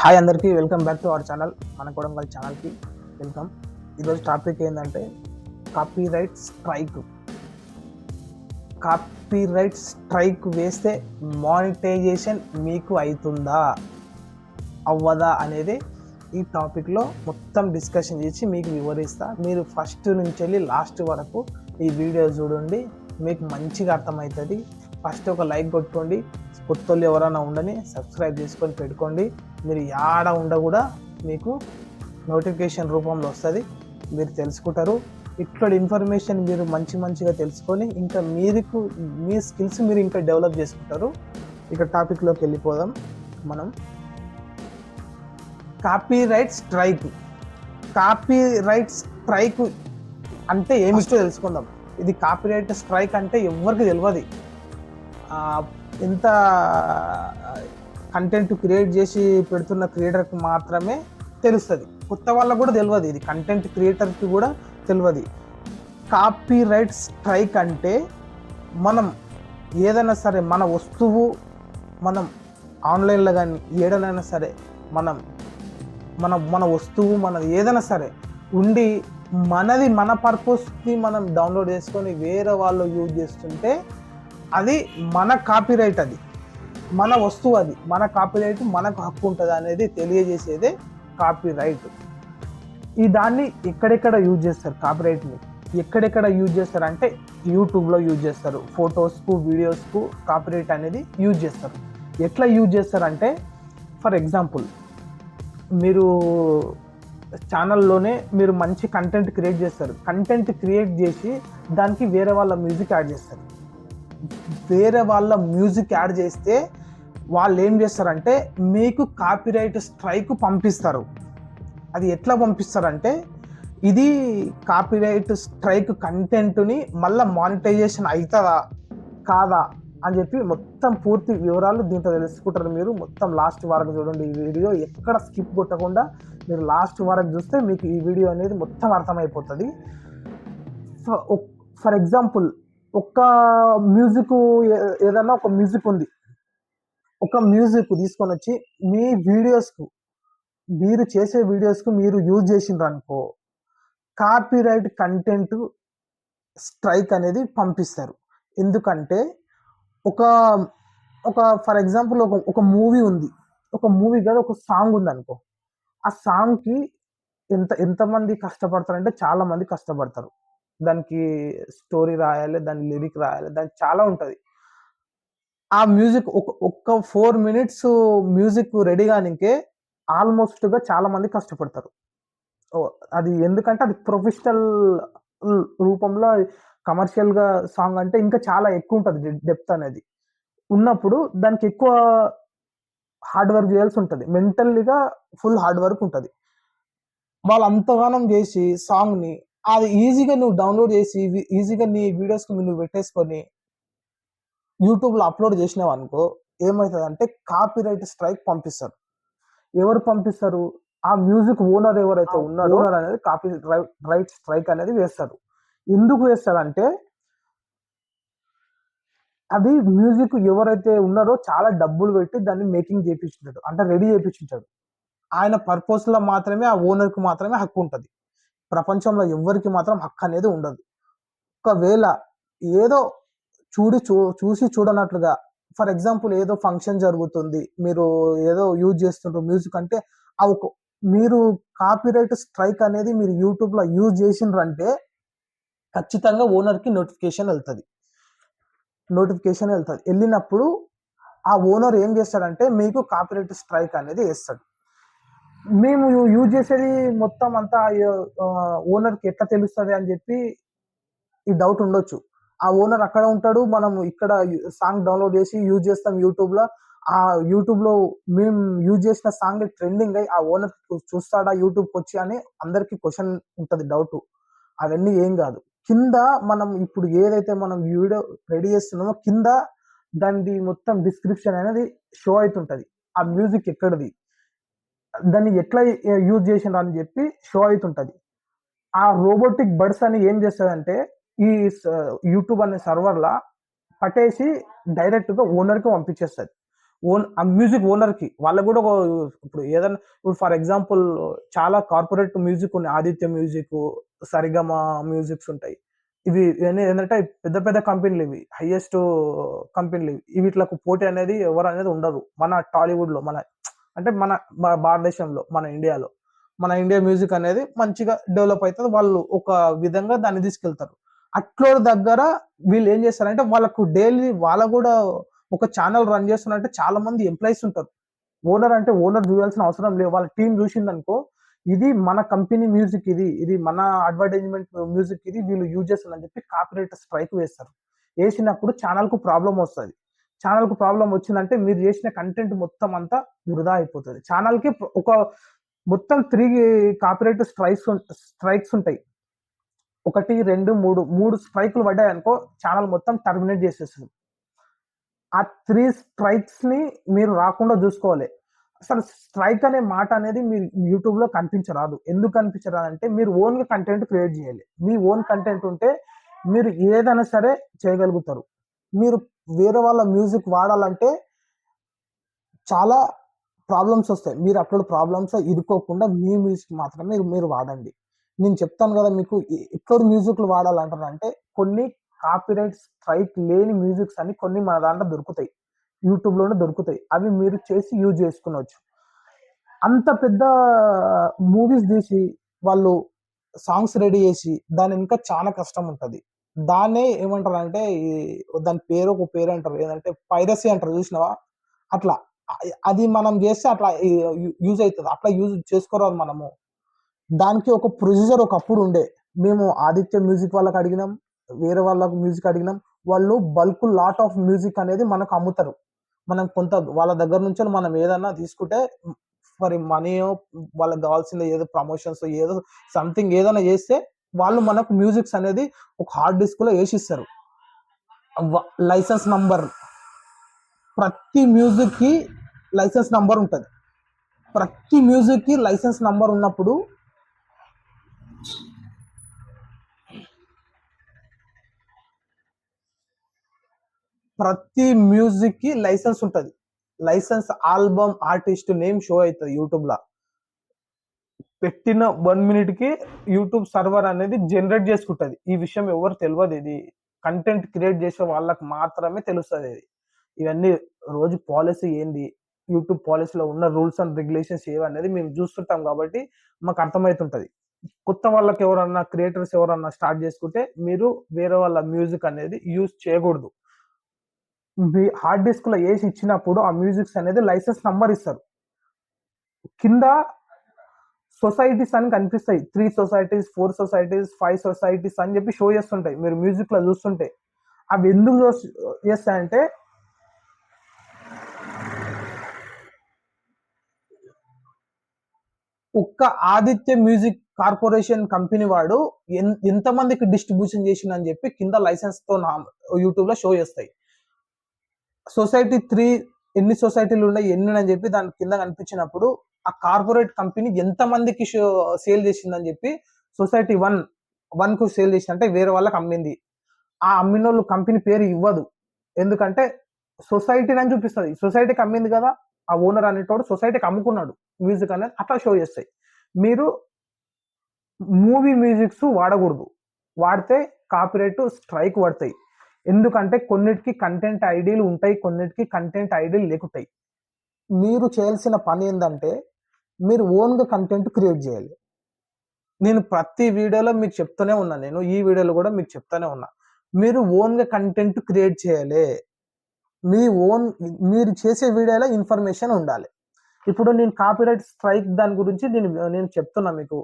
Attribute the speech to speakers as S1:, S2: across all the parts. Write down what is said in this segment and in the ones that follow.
S1: Hi అందరికీ welcome back to our channel మన కొడంగల్ ఛానల్కి వెల్కమ్. ఈరోజు టాపిక్ ఏంటంటే copyright strike. Copyright strike వేస్తే మానిటైజేషన్ మీకు అవుతుందా అవ్వదా అనేది ఈ టాపిక్లో మొత్తం డిస్కషన్ చేసి మీకు వివరిస్తా. మీరు ఫస్ట్ నుంచి వెళ్ళి లాస్ట్ వరకు ఈ వీడియో చూడండి మీకు మంచిగా అర్థమవుతుంది. ఫస్ట్ ఒక లైక్ కొట్టుకోండి కొత్తలు ఎవరైనా ఉండని సబ్స్క్రైబ్ చేసుకొని పెట్టుకోండి. మీరు యాడ ఉండ కూడా మీకు నోటిఫికేషన్ రూపంలో వస్తుంది. మీరు తెలుసుకుంటారు. ఇట్లా ఇన్ఫర్మేషన్ మీరు మంచి మంచిగా తెలుసుకొని ఇంకా మీకు మీ స్కిల్స్ మీరు ఇంకా డెవలప్ చేసుకుంటారు. ఇక టాపిక్లోకి వెళ్ళిపోదాం. మనం copyright strike. Copyright strike అంటే ఏమిటో తెలుసుకుందాం. ఇది కాపీ రైట్ స్ట్రైక్ అంటే ఎవరికి తెలియదు ఎంత కంటెంట్ క్రియేట్ చేసి పెడుతున్న క్రియేటర్కి మాత్రమే తెలుస్తుంది. కొత్త వాళ్ళకు కూడా తెలియదు ఇది. కంటెంట్ క్రియేటర్కి కూడా తెలియదు కాపీ రైట్ స్ట్రైక్ అంటే మనం ఏదైనా సరే మన వస్తువు మనం ఆన్లైన్లో కానీ ఏడనైనా సరే మనం మన మన వస్తువు మన ఏదైనా సరే ఉండి మనది మన పర్పస్కి మనం డౌన్లోడ్ చేసుకొని వేరే వాళ్ళు యూజ్ చేస్తుంటే అది మన కాపీరైట్ అది. మన వస్తువు అది. మన కాపీరైట్ మనకు హక్కు ఉంటుంది అనేది తెలియజేసేదే కాపీరైట్ ఈ దాన్ని ఎక్కడెక్కడ యూజ్ చేస్తారు కాపీరైట్ని ఎక్కడెక్కడ యూజ్ చేస్తారు అంటే యూట్యూబ్లో యూజ్ చేస్తారు. ఫొటోస్కు వీడియోస్కు కాపీరైట్ అనేది యూజ్ చేస్తారు. ఎట్లా యూజ్ చేస్తారంటే ఫర్ ఎగ్జాంపుల్ మీరు ఛానల్లోనే మీరు మంచి కంటెంట్ క్రియేట్ చేస్తారు. కంటెంట్ క్రియేట్ చేసి దానికి వేరే వాళ్ళ మ్యూజిక్ యాడ్ చేస్తారు. వేరే వాళ్ళ మ్యూజిక్ యాడ్ చేస్తే వాళ్ళు ఏం చేస్తారంటే మీకు కాపీరైట్ స్ట్రైక్ పంపిస్తారు. అది ఎట్లా పంపిస్తారంటే ఇది కాపీరైట్ స్ట్రైక్ కంటెంట్ని మళ్ళీ మానిటైజేషన్ అవుతుందా కాదా అని చెప్పి మొత్తం పూర్తి వివరాలు దీంట్లో తెలుసుకుంటారు మీరు. మొత్తం లాస్ట్ వరకు చూడండి ఈ వీడియో. ఎక్కడ స్కిప్ కొట్టకుండా మీరు లాస్ట్ వరకు చూస్తే మీకు ఈ వీడియో అనేది మొత్తం అర్థమైపోతుంది. ఫర్ ఎగ్జాంపుల్ ఒక్క మ్యూజిక్ ఏదన్నా ఒక మ్యూజిక్ ఉంది. ఒక మ్యూజిక్ తీసుకొని వచ్చి మీ వీడియోస్కు మీరు చేసే వీడియోస్కు మీరు యూజ్ చేసిండ్రు అనుకో కాపీరైట్ కంటెంట్ స్ట్రైక్ అనేది పంపిస్తారు. ఎందుకంటే ఒక ఒక ఫర్ ఎగ్జాంపుల్ ఒక ఒక మూవీ ఉంది. ఒక మూవీ కాదు ఒక సాంగ్ ఉంది అనుకో. ఆ సాంగ్కి ఎంత ఎంతమంది కష్టపడతారంటే చాలా మంది కష్టపడతారు. దానికి స్టోరీ రాయాలి దాని లిరిక్ రాయాలి దాని చాలా ఉంటుంది. ఆ మ్యూజిక్ ఒక ఒక్క ఫోర్ మినిట్స్ మ్యూజిక్ రెడీ కానికే ఆల్మోస్ట్గా చాలా మంది కష్టపడతారు. అది ఎందుకంటే అది ప్రొఫెషనల్ రూపంలో కమర్షియల్గా సాంగ్ అంటే ఇంకా చాలా ఎక్కువ ఉంటుంది డెప్త్ అనేది. ఉన్నప్పుడు దానికి ఎక్కువ హార్డ్ వర్క్ చేయాల్సి ఉంటుంది. మెంటల్లీగా ఫుల్ హార్డ్ వర్క్ ఉంటుంది. వాళ్ళు అంతగానం చేసి సాంగ్ని అది ఈజీగా నువ్వు డౌన్లోడ్ చేసి ఈజీగా నీ వీడియోస్కి నువ్వు పెట్టేసుకొని యూట్యూబ్లో అప్లోడ్ చేసినావు అనుకో ఏమవుతుంది అంటే కాపీ రైట్ స్ట్రైక్ పంపిస్తారు. ఎవరు పంపిస్తారు? ఆ మ్యూజిక్ ఓనర్ ఎవరైతే ఉన్నారో ఓనర్ అనేది కాపీ రైట్ స్ట్రైక్ అనేది వేస్తారు. ఎందుకు వేస్తారంటే అది మ్యూజిక్ ఎవరైతే ఉన్నారో చాలా డబ్బులు పెట్టి దాన్ని మేకింగ్ చేయించుంటాడు అంటే రెడీ చేయించుంటాడు ఆయన పర్పస్లో మాత్రమే ఆ ఓనర్కి మాత్రమే హక్కు ఉంటుంది. ప్రపంచంలో ఎవరికి మాత్రం హక్కు అనేది ఉండదు. ఒకవేళ ఏదో చూడి చూ చూసి చూడనట్లుగా ఫర్ ఎగ్జాంపుల్ ఏదో ఫంక్షన్ జరుగుతుంది మీరు ఏదో యూజ్ చేస్తుంటారు మ్యూజిక్ అంటే ఆ ఒక మీరు కాపీరైట్ స్ట్రైక్ అనేది మీరు యూట్యూబ్లో యూజ్ చేసిండ్రంటే ఖచ్చితంగా ఓనర్కి నోటిఫికేషన్ వెళ్తుంది. నోటిఫికేషన్ వెళ్తుంది. వెళ్ళినప్పుడు ఆ ఓనర్ ఏం చేస్తాడంటే మీకు కాపీరైట్ స్ట్రైక్ అనేది వేస్తాడు. మేము యూజ్ చేసేది మొత్తం అంతా ఓనర్కి ఎట్లా తెలుస్తుంది అని చెప్పి ఈ డౌట్ ఉండొచ్చు. ఆ ఓనర్ అక్కడ ఉంటాడు మనం ఇక్కడ సాంగ్ డౌన్లోడ్ చేసి యూజ్ చేస్తాం యూట్యూబ్లో ఆ యూట్యూబ్లో మేము యూజ్ చేసిన సాంగ్ ట్రెండింగ్ అయ్యి ఆ ఓనర్ చూస్తాడా యూట్యూబ్ వచ్చి అని అందరికి క్వశ్చన్ ఉంటది డౌట్. అవన్నీ ఏం కాదు. కింద మనం ఇప్పుడు ఏదైతే మనం వీడియో రెడీ చేస్తున్నామో కింద దానిది మొత్తం డిస్క్రిప్షన్ అనేది షో అవుతుంటది ఆ మ్యూజిక్ ఎక్కడిది? దాన్ని ఎట్లా యూజ్ చేసిండ్రు అని చెప్పి షో అవుతుంటుంది ఆ రోబోటిక్ బర్డ్స్ అని ఏం చేస్తుందంటే ఈ యూట్యూబ్ అనే సర్వర్లా పట్టేసి డైరెక్ట్గా ఓనర్కి పంపించేస్తుంది ఓన్ ఆ మ్యూజిక్ ఓనర్‌కి వాళ్ళకి కూడా ఒక ఇప్పుడు ఏదైనా ఇప్పుడు ఫర్ ఎగ్జాంపుల్ చాలా కార్పొరేట్ మ్యూజిక్ ఉన్నాయి. 'ఆదిత్య మ్యూజిక్', 'సరిగమ మ్యూజిక్స్' ఉంటాయి. ఇవి ఏంటంటే పెద్ద పెద్ద కంపెనీలు ఇవి. హైయెస్ట్ కంపెనీలు ఇవి. వీటికి పోటీ అనేది ఎవరు అనేది ఉండదు. మన టాలీవుడ్‌లో మన అంటే మన మన భారతదేశంలో, మన ఇండియాలో. మన ఇండియా మ్యూజిక్ అనేది మంచిగా డెవలప్ అవుతుంది వాళ్ళు ఒక విధంగా దాన్ని తీసుకెళ్తారు. అట్లోడి దగ్గర వీళ్ళు ఏం చేస్తారంటే వాళ్ళకు డైలీ వాళ్ళ కూడా ఒక ఛానల్ రన్ చేస్తున్నారంటే చాలా మంది ఎంప్లాయీస్ ఉంటారు. ఓనర్ అంటే ఓనర్ చూడాల్సిన అవసరం లేదు. వాళ్ళ టీం చూసిందనుకో, ఇది మన కంపెనీ మ్యూజిక్ ఇది. ఇది మన అడ్వర్టైజ్‌మెంట్ మ్యూజిక్ ఇది. వీళ్ళు యూజ్ చేస్తున్నారని చెప్పి కాపీరైట్ స్ట్రైక్ వేస్తారు. వేసినప్పుడు ఛానల్కు ప్రాబ్లం వస్తుంది ఛానెల్‌కు ప్రాబ్లమ్ వచ్చిందంటే మీరు చేసిన కంటెంట్ మొత్తం అంతా వృధా అయిపోతుంది ఛానల్కి ఒక మొత్తం త్రీ కాపీరైట్ స్ట్రైక్స్ స్ట్రైక్స్ ఉంటాయి. 1, 2, 3, 3 స్ట్రైక్‌లు పడ్డాయనుకో ఛానల్ మొత్తం టర్మినేట్ చేసేస్తుంది ఆ త్రీ స్ట్రైక్స్‌ని మీరు రాకుండా చూసుకోవాలి. అసలు స్ట్రైక్ అనే మాట అనేది మీరు యూట్యూబ్‌లో కనిపించరాదు. ఎందుకు కనిపించరాదంటే మీరు ఓన్‌గా కంటెంట్ క్రియేట్ చేయాలి. మీ ఓన్ కంటెంట్ ఉంటే మీరు ఏదైనా సరే చేయగలుగుతారు. మీరు వేరే వాళ్ళ మ్యూజిక్ వాడాలంటే చాలా ప్రాబ్లమ్స్ వస్తాయి. మీరు అప్పుడు ప్రాబ్లమ్స్ ఇరుక్కోకుండా మీ మ్యూజిక్ మాత్రమే మీరు వాడండి. నేను చెప్తాను కదా మీకు ఎక్కడ మ్యూజిక్‌లు వాడాలంటారంటే కొన్ని కాపీరైట్ స్ట్రైక్ లేని మ్యూజిక్స్ అని కొన్ని మన దాంట్లో దొరుకుతాయి. యూట్యూబ్‌లోనే దొరుకుతాయి. అవి మీరు చేసి యూజ్ చేసుకునవచ్చు అంత పెద్ద మూవీస్ తీసి వాళ్ళు సాంగ్స్ రెడీ చేసి దాని ఇంకా చాలా కష్టం ఉంటుంది దాన్నే ఏమంటారు అంటే దాని పేరు ఒక పేరు అంటారు. ఏదంటే పైరసీ అంటారు చూసినావా? అట్లా. అది మనం చేస్తే అట్లా యూ యూజ్ అవుతుంది అట్లా యూజ్ చేసుకోరాదు మనము. దానికి ఒక ప్రొసీజర్ ఒకప్పుడు ఉండే. మేము ఆదిత్య మ్యూజిక్ వాళ్ళకి అడిగినాం. వేరే వాళ్ళకు మ్యూజిక్ అడిగినాం. వాళ్ళు బల్క్ లాట్ ఆఫ్ మ్యూజిక్ అనేది మనకు అమ్ముతారు. మనం కొంత వాళ్ళ దగ్గర నుంచి మనం ఏదన్నా తీసుకుంటే మరి మనీయో వాళ్ళకి కావాల్సిన ఏదో ప్రమోషన్స్ ఏదో సంథింగ్ ఏదైనా చేస్తే వాళ్ళు మనకు మ్యూజిక్స్ అనేది ఒక హార్డ్ డిస్క్‌లో వేసిస్తారు. వ లైసెన్స్ నంబర్. ప్రతి మ్యూజిక్‌కి లైసెన్స్ నంబర్ ఉంటుంది. ప్రతి మ్యూజిక్‌కి లైసెన్స్ నంబర్ ఉన్నప్పుడు ప్రతి మ్యూజిక్‌కి లైసెన్స్ ఉంటుంది. Licence album artist name show అవుతుంది యూట్యూబ్లో. పెట్టిన వన్ మినిట్‌కి యూట్యూబ్ సర్వర్ అనేది జనరేట్ చేసుకుంటది. ఈ విషయం ఎవరు తెలియదు ఇది. కంటెంట్ క్రియేట్ చేసే వాళ్ళకి మాత్రమే తెలుస్తుంది ఇది. ఇవన్నీ రోజు పాలసీ ఏంది? యూట్యూబ్ పాలసీలో ఉన్న రూల్స్ అండ్ రెగ్యులేషన్స్ ఏవనేది మేము చూస్తుంటాం కాబట్టి మాకు అర్థమవుతుంటుంది కొత్త వాళ్ళకి ఎవరన్నా క్రియేటర్స్ ఎవరన్నా స్టార్ట్ చేసుకుంటే మీరు వేరే వాళ్ళ మ్యూజిక్ అనేది యూజ్ చేయకూడదు. మీ హార్డ్ డిస్క్‌లో వేసి ఇచ్చినప్పుడు ఆ మ్యూజిక్స్ అనేది లైసెన్స్ నంబర్ ఇస్తారు. కింద సొసైటీస్ అని కనిపిస్తాయి. Three societies, four societies, five societies అని చెప్పి షో చేస్తుంటాయి. మీరు మ్యూజిక్‌లో చూస్తుంటే. అవి ఎందుకు చేస్తాయంటే ఒక్క ఆదిత్య మ్యూజిక్ కార్పొరేషన్ కంపెనీ వాడు ఎంతమందికి డిస్ట్రిబ్యూషన్ చేసిందని చెప్పి కింద లైసెన్స్‌తో నా యూట్యూబ్‌లో షో చేస్తాయి. సొసైటీ త్రీ ఎన్ని సొసైటీలు ఉన్నాయి, ఎన్ని అని చెప్పి దాని కింద కనిపించినప్పుడు ఆ కార్పొరేట్ కంపెనీ ఎంతమందికి షో సేల్ చేసిందని చెప్పి సొసైటీ 1, 1కు సేల్ చేసిందంటే వేరే వాళ్ళకి అమ్మింది. ఆ అమ్మినోళ్ళు కంపెనీ పేరు ఇవ్వదు. ఎందుకంటే సొసైటీనని చూపిస్తుంది సొసైటీకి అమ్మింది కదా! ఆ ఓనర్ అనేటోడు సొసైటీకి అమ్ముకున్నాడు. మ్యూజిక్ అనేది అట్లా షో చేస్తాయి. మీరు మూవీ మ్యూజిక్స్ వాడకూడదు. వాడితే కాపీరైట్ స్ట్రైక్ పడతాయి. ఎందుకంటే కొన్నిటికి కంటెంట్ ఐడీలు ఉంటాయి. కొన్నిటికి కంటెంట్ ఐడీలు లేకుంటాయి. మీరు చేయాల్సిన పని ఏంటంటే మీరు ఓన్‌గా కంటెంట్ క్రియేట్ చేయాలి. నేను ప్రతి వీడియోలో మీకు చెప్తూనే ఉన్నా నేను. ఈ వీడియోలో కూడా మీకు చెప్తూనే ఉన్నా. మీరు ఓన్‌గా కంటెంట్ క్రియేట్ చేయాలి. మీ ఓన్ మీరు చేసే వీడియోలో ఇన్ఫర్మేషన్ ఉండాలి. ఇప్పుడు నేను కాపీరైట్ స్ట్రైక్ దాని గురించి నేను నేను చెప్తున్నా మీకు.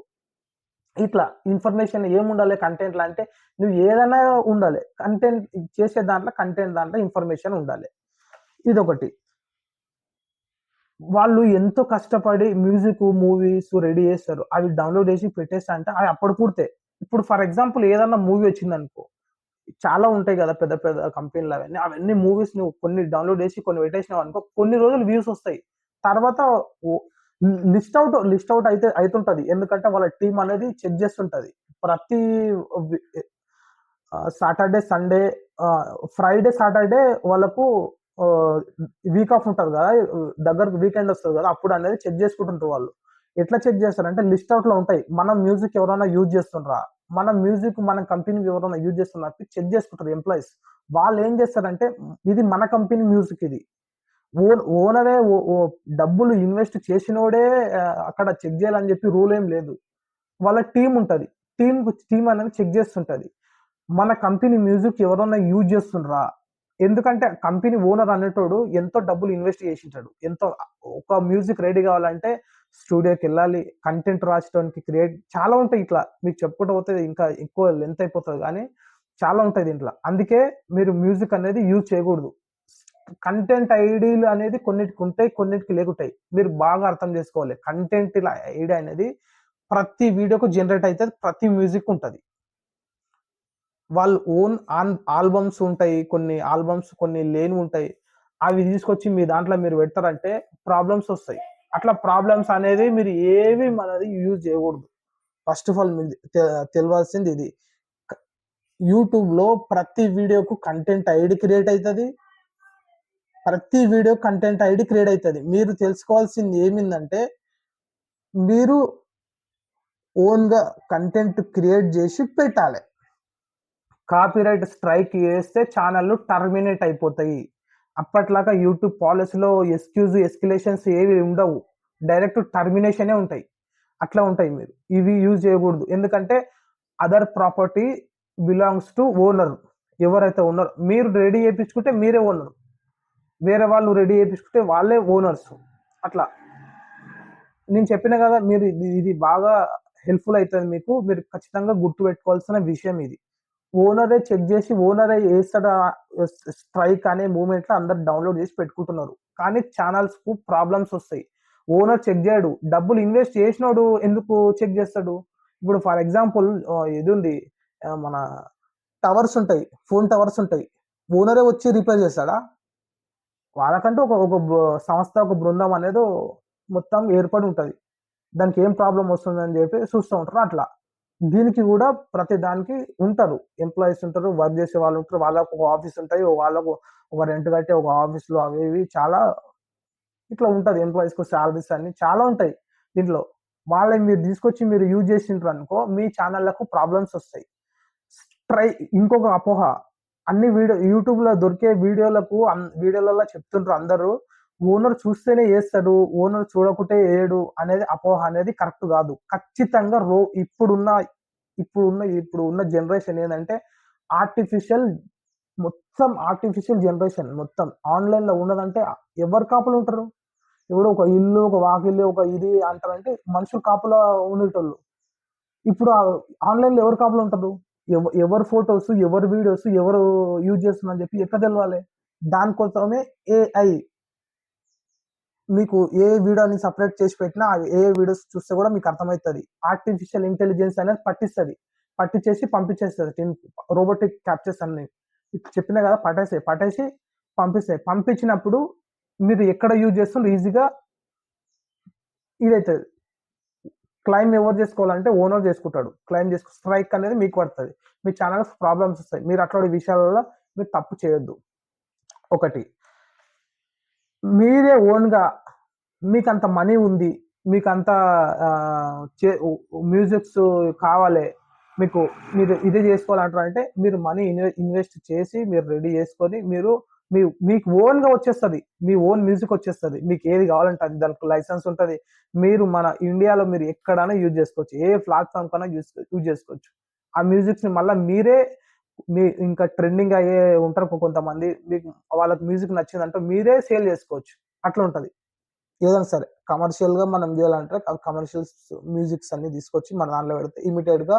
S1: ఇట్లా ఇన్ఫర్మేషన్ ఏముండాలి కంటెంట్‌లో అంటే నువ్వు ఏదైనా ఉండాలి. కంటెంట్ చేసే దాంట్లో కంటెంట్ దాంట్లో ఇన్ఫర్మేషన్ ఉండాలి. ఇదొకటి. వాళ్ళు ఎంతో కష్టపడి మ్యూజిక్, మూవీస్ రెడీ చేస్తారు. అవి డౌన్‌లోడ్ చేసి పెట్టేస్తా అంటే అవి అప్పుడు పూర్తే ఇప్పుడు ఫర్ ఎగ్జాంపుల్ ఏదన్నా మూవీ వచ్చిందనుకో, చాలా ఉంటాయి కదా! పెద్ద పెద్ద కంపెనీలు అవన్నీ. అవన్నీ మూవీస్ నువ్వు కొన్ని డౌన్‌లోడ్ చేసి కొన్ని పెట్టేసినావు అనుకో కొన్ని రోజులు వ్యూస్ వస్తాయి. తర్వాత లిస్ట్ అవుట్ లిస్ట్ అవుట్ అయితే అవుతుంటది ఎందుకంటే వాళ్ళ టీమ్ అనేది చెక్ చేస్తుంటది. ప్రతి సాటర్‌డే, సండే ఫ్రైడే, సాటర్‌డే వాళ్ళకు వీక్ ఆఫ్ ఉంటుంది కదా దగ్గరకు వీకెండ్ వస్తుంది కదా అప్పుడు అనేది చెక్ చేసుకుంటుంటారు వాళ్ళు. ఎట్లా చెక్ చేస్తారంటే లిస్ట్ అవుట్లో ఉంటాయి. మన మ్యూజిక్ ఎవరైనా యూజ్ చేస్తుండ్రా? మన మ్యూజిక్ మన కంపెనీ ఎవరైనా యూజ్ చేస్తున్నప్పుడు చెక్ చేసుకుంటారు ఎంప్లాయీస్ వాళ్ళు ఏం చేస్తారంటే ఇది మన కంపెనీ మ్యూజిక్ ఇది. ఓన్ ఓనరే ఓ- డబ్బులు ఇన్వెస్ట్ చేసినోడే అక్కడ చెక్ చేయాలని చెప్పి రూల్ ఏం లేదు. వాళ్ళ టీం ఉంటుంది. టీం టీం అనేది చెక్ చేస్తుంటుంది. మన కంపెనీ మ్యూజిక్ ఎవరైనా యూజ్ చేస్తుండ్రా? ఎందుకంటే కంపెనీ ఓనర్ అనేటోడు ఎంతో డబ్బులు ఇన్వెస్ట్ చేసింటాడు. ఎంతో ఒక మ్యూజిక్ రెడీ కావాలంటే స్టూడియోకి వెళ్ళాలి కంటెంట్ రాసడానికి క్రియేట్ చాలా ఉంటాయి ఇట్లా. మీకు చెప్పుకుంటూ పోతే ఇంకా ఎక్కువ లెంత్ అయిపోతుంది కానీ చాలా ఉంటాయి దీంట్లో. అందుకే మీరు మ్యూజిక్ అనేది యూజ్ చేయకూడదు. కంటెంట్ ఐడీలు అనేది కొన్నిటికి ఉంటాయి కొన్నిటికి లేకుంటాయి. మీరు బాగా అర్థం చేసుకోవాలి. కంటెంట్ ఐడి అనేది ప్రతి వీడియోకు జనరేట్ అవుతుంది ప్రతి మ్యూజిక్ ఉంటుంది. వాళ్ళు ఓన్ ఆన్ ఆల్బమ్స్ ఉంటాయి కొన్ని ఆల్బమ్స్ కొన్ని లేని ఉంటాయి. అవి తీసుకొచ్చి మీ దాంట్లో మీరు పెడతారంటే ప్రాబ్లమ్స్ వస్తాయి. అట్లా ప్రాబ్లమ్స్ అనేది మీరు ఏవి మనది యూజ్ చేయకూడదు. ఫస్ట్ ఆఫ్ ఆల్ మీకు తెలియాల్సింది ఇది. యూట్యూబ్లో ప్రతి వీడియోకు కంటెంట్ ఐడి క్రియేట్ అవుతుంది ప్రతి వీడియో కంటెంట్ ఐడి క్రియేట్ అవుతుంది మీరు తెలుసుకోవాల్సింది ఏమిందంటే మీరు ఓన్గా కంటెంట్ క్రియేట్ చేసి పెట్టాలి. కాపీరైట్ స్ట్రైక్ చేస్తే ఛానళ్ళు టర్మినేట్ అయిపోతాయి. అప్పట్లాగా యూట్యూబ్ పాలసీలో ఎస్క్యూజ్ ఎస్కిలేషన్స్ ఏవి ఉండవు. డైరెక్ట్ టర్మినేషనే ఉంటాయి. అట్లా ఉంటాయి మీరు. ఇవి యూజ్ చేయకూడదు. ఎందుకంటే other property belongs to owner. ఎవరైతే ఉన్నారో మీరు రెడీ చేయించుకుంటే మీరే ఓనర్. వేరే వాళ్ళు రెడీ చేయించుకుంటే వాళ్ళే ఓనర్స్. అట్లా. నేను చెప్పిన కదా మీరు ఇది- ఇది బాగా హెల్ప్ఫుల్ అవుతుంది మీకు. మీరు ఖచ్చితంగా గుర్తు పెట్టుకోవాల్సిన విషయం ఇది. ఓనరే చెక్ చేసి ఓనరే వేస్తాడా స్ట్రైక్ అనే మూమెంట్లో అందరు డౌన్లోడ్ చేసి పెట్టుకుంటున్నారు. కానీ ఛానల్స్కు ప్రాబ్లమ్స్ వస్తాయి. ఓనర్ చెక్ చేయడు. డబ్బులు ఇన్వెస్ట్ చేసినాడు ఎందుకు చెక్ చేస్తాడు? ఇప్పుడు ఫర్ ఎగ్జాంపుల్ ఇది ఉంది. మన టవర్స్ ఉంటాయి. ఫోన్ టవర్స్ ఉంటాయి. ఓనరే వచ్చి రిపేర్ చేస్తాడా? వాళ్ళకంటూ ఒక ఒక సంస్థ ఒక బృందం అనేది మొత్తం ఏర్పడి ఉంటుంది. దానికి ఏం ప్రాబ్లం వస్తుందని చెప్పి చూస్తూ ఉంటారు అట్లా. దీనికి కూడా ప్రతి దానికి ఉంటారు. ఎంప్లాయీస్ ఉంటారు వర్క్ చేసే వాళ్ళు ఉంటారు వాళ్ళకు ఒక ఆఫీస్ ఉంటాయి వాళ్ళకు ఒక రెంట్ కట్టే ఒక ఆఫీస్లో అవి ఇవి చాలా ఇట్లా ఉంటుంది. ఎంప్లాయీస్కు శాలరీస్ సాలరీస్ అన్ని చాలా ఉంటాయి దీంట్లో. వాళ్ళని మీరు తీసుకొచ్చి మీరు యూజ్ చేసింటారు అనుకో మీ ఛానళ్ళకు ప్రాబ్లమ్స్ వస్తాయి. ట్రై ఇంకొక అపోహ అన్ని వీడియో యూట్యూబ్లో దొరికే వీడియోలకు అన్- వీడియోలలో చెప్తుంటారు అందరూ ఓనర్ చూస్తేనే వేస్తాడు ఓనర్ చూడకుంటే వేయడు అనేది అపోహ అనేది కరెక్ట్ కాదు. ఖచ్చితంగా రో ఇప్పుడున్న ఇప్పుడున్న ఇప్పుడు ఉన్న జనరేషన్ ఏంటంటే ఆర్టిఫిషియల్ మొత్తం ఆర్టిఫిషియల్ జనరేషన్ మొత్తం. ఆన్లైన్లో ఉన్నదంటే ఎవరు కాపులు ఉంటారు? ఇప్పుడు ఒక ఇల్లు ఒక వాకిల్లు ఒక ఇది అంటారంటే మనుషులు కాపులో ఉండేటోళ్ళు. ఇప్పుడు ఆన్లైన్లో ఎవరు కాపులు ఉంటారు? ఎవరు ఫోటోస్ ఫొటోస్ వీడియోస్ ఎవరు యూజ్ చేస్తున్నారని చెప్పి ఎక్కడ తెలవాలి? దానికోసమే ఏఐ మీకు ఏ వీడియోని సపరేట్ చేసి పెట్టినా ఏ వీడియోస్ చూస్తే కూడా మీకు అర్థమవుతుంది. ఆర్టిఫిషియల్ ఇంటెలిజెన్స్ అనేది పట్టిస్తుంది. పట్టించేసి పంపించేస్తుంది టీమ్ రోబోటిక్ క్యాప్చర్స్ అన్ని. చెప్పినా కదా పట్టేసాయి పట్టేసి పంపిస్తాయి పంపించినప్పుడు మీరు ఎక్కడ యూజ్ చేస్తున్నారు ఈజీగా ఇదైతుంది. క్లైమ్ ఎవరు చేసుకోవాలంటే ఓనర్ చేసుకుంటాడు. క్లైమ్ చేసుకో స్ట్రైక్ అనేది మీకు పడుతుంది. మీ ఛానల్ ప్రాబ్లమ్స్ వస్తాయి. మీరు అట్లాంటి విషయాలలో మీరు తప్పు చేయొద్దు. ఒకటి. మీరే ఓన్గా మీకు అంత మనీ ఉంది మీకు అంత మ్యూజిక్స్ కావాలి మీకు మీరు ఇది చేసుకోవాలంటారు అంటే మీరు మనీ ఇన్వెస్ట్ చేసి మీరు రెడీ చేసుకొని మీరు మీ మీకు ఓన్గా వచ్చేస్తుంది మీ ఓన్ మ్యూజిక్ వచ్చేస్తుంది మీకు ఏది కావాలంటే అది దానికి లైసెన్స్ ఉంటుంది మీరు మన ఇండియాలో మీరు ఎక్కడైనా యూజ్ చేసుకోవచ్చు ఏ ప్లాట్ఫామ్ కన్నా యూజ్ యూజ్ చేసుకోవచ్చు. ఆ మ్యూజిక్స్ని మళ్ళీ మీరే మీ ఇంకా ట్రెండింగ్ అయ్యే ఉంటారు కొంతమంది. మీకు వాళ్ళకి మ్యూజిక్ నచ్చిందంటే మీరే సేల్ చేసుకోవచ్చు. అట్లా ఉంటుంది. ఏదైనా సరే కమర్షియల్గా మనం చేయాలంటే కమర్షియల్స్ మ్యూజిక్స్ అన్ని తీసుకొచ్చి మన దాంట్లో పెడితే ఇమీడియట్గా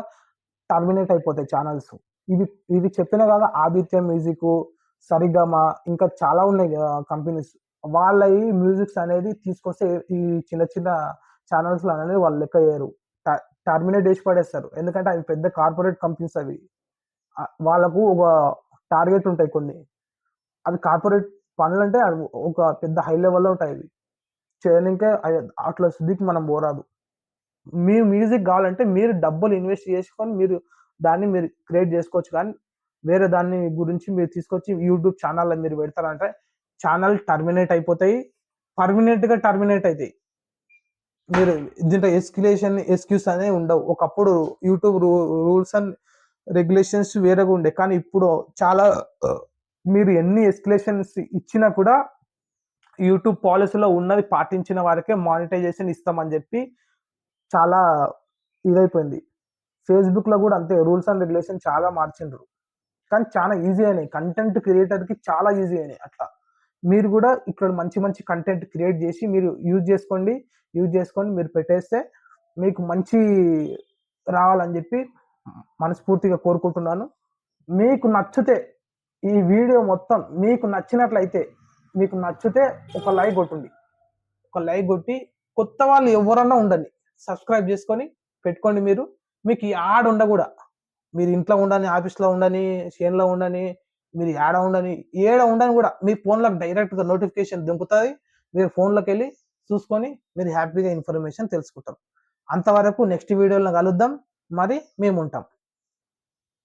S1: టర్మినేట్ అయిపోతాయి ఛానల్స్. ఇవి ఇవి చెప్పిన కదా ఆదిత్య మ్యూజిక్ సరిగమ ఇంకా చాలా ఉన్నాయి కంపెనీస్. వాళ్ళ ఈ మ్యూజిక్స్ అనేది తీసుకొస్తే ఈ చిన్న చిన్న ఛానల్స్ అనేది వాళ్ళు లెక్క చేయరు. టర్మినేట్ చేసి పడేస్తారు. ఎందుకంటే అవి పెద్ద కార్పొరేట్ కంపెనీస్ అవి. వాళ్ళకు ఒక టార్గెట్ ఉంటాయి కొన్ని. అవి కార్పొరేట్ పనులు అంటే ఒక పెద్ద హై లెవెల్లో ఉంటాయి అవి. చేయడానికే అట్లా శుద్ధికి మనం పోరాదు. మీ మ్యూజిక్ కావాలంటే మీరు డబ్బులు ఇన్వెస్ట్ చేసుకొని మీరు దాన్ని మీరు క్రియేట్ చేసుకోవచ్చు కానీ వేరే దాన్ని గురించి మీరు తీసుకొచ్చి యూట్యూబ్ ఛానల్లో మీరు పెడతారంటే ఛానల్ టర్మినేట్ అయిపోతాయి. పర్మినెంట్గా టర్మినేట్ అవుతాయి మీరు దీంట్లో ఎస్క్యులేషన్ ఎస్క్యూస్ అనేవి ఉండవు. ఒకప్పుడు యూట్యూబ్ రూల్స్ అండ్ రెగ్యులేషన్స్ వేరేగా ఉండే. కానీ ఇప్పుడు చాలా మీరు ఎన్ని ఎస్కలేషన్స్ ఇచ్చినా కూడా యూట్యూబ్ పాలసీలో ఉన్నది పాటించిన వారికే మానిటైజేషన్ ఇస్తామని చెప్పి చాలా ఇదైపోయింది. ఫేస్బుక్లో కూడా అంతే రూల్స్ అండ్ రెగ్యులేషన్ చాలా మార్చిండ్రు. కానీ చాలా ఈజీ అయినాయి. కంటెంట్ క్రియేటర్కి చాలా ఈజీ అయినాయి అట్లా. మీరు కూడా ఇక్కడ మంచి మంచి కంటెంట్ క్రియేట్ చేసి మీరు యూజ్ చేసుకోండి యూజ్ చేసుకొని మీరు పెట్టేస్తే మీకు మంచి రావాలని చెప్పి మనస్ఫూర్తిగా కోరుకుంటున్నాను. మీకు నచ్చితే ఈ వీడియో మొత్తం మీకు నచ్చినట్లయితే మీకు నచ్చితే ఒక లైక్ కొట్టండి. ఒక లైక్ కొట్టి కొత్త వాళ్ళు ఎవరన్నా ఉండండి. సబ్స్క్రైబ్ చేసుకొని పెట్టుకోండి మీరు. మీకు ఈ ఆడ ఉండ కూడా మీరు ఇంట్లో ఉండని ఆఫీస్లో ఉండని షేన్లో ఉండని మీరు ఏడ ఉండని ఏడ ఉండని కూడా మీ ఫోన్లోకి డైరెక్ట్గా నోటిఫికేషన్ దింపుతుంది. మీరు ఫోన్లోకి వెళ్ళి చూసుకొని మీరు హ్యాపీగా ఇన్ఫర్మేషన్ తెలుసుకుంటారు. అంతవరకు నెక్స్ట్ వీడియోలో కలుద్దాం. మాది మేము ఉంటాం